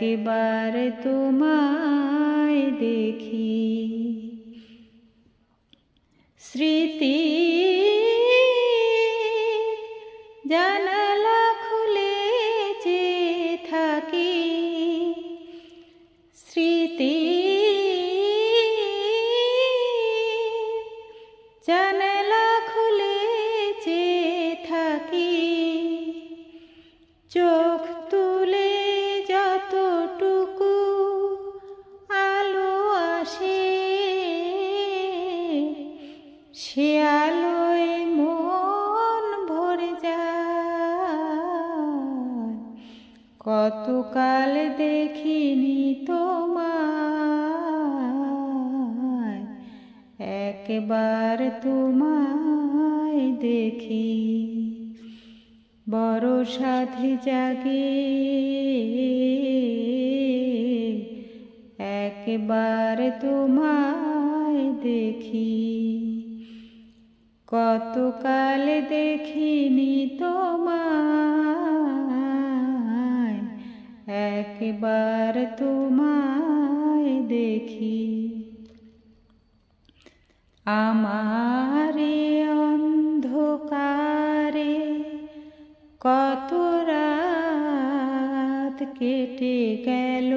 একবার তোমায় দেখি। স্মৃতি জানালা খুলে যে থাকি। স্মৃতি জানালা সে মন ভরে যায়। কতকাল দেখিনি তোমায়, একবার তোমায় দেখি। বড় সাথে জাগে, একবার তোমায় দেখি। কতকাল দেখিনি তোমায়, একবার তোমায় দেখি। আমারে অন্ধকারে কত রাত কেটে গেল,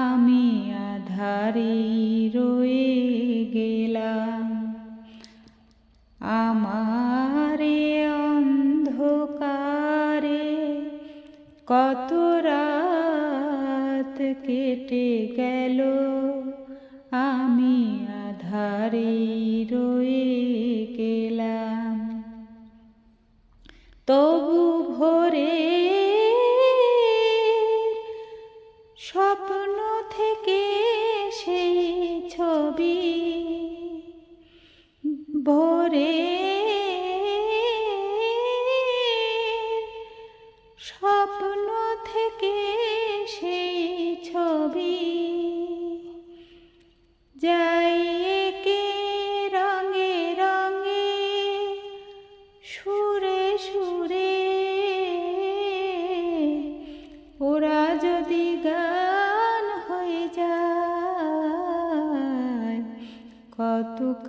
আমি আধারে রয়ে গেলাম। আমারে অন্ধকারে কত রাত কেটে গেল। আমি আধারে রয়ে গেলাম। তবু ভোরে ভোরে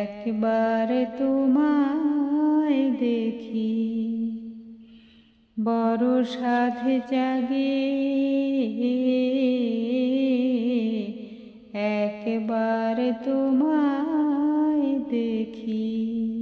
একবার তোমায় দেখি। বড় সাধে জাগে। একবার তোমায় দেখি।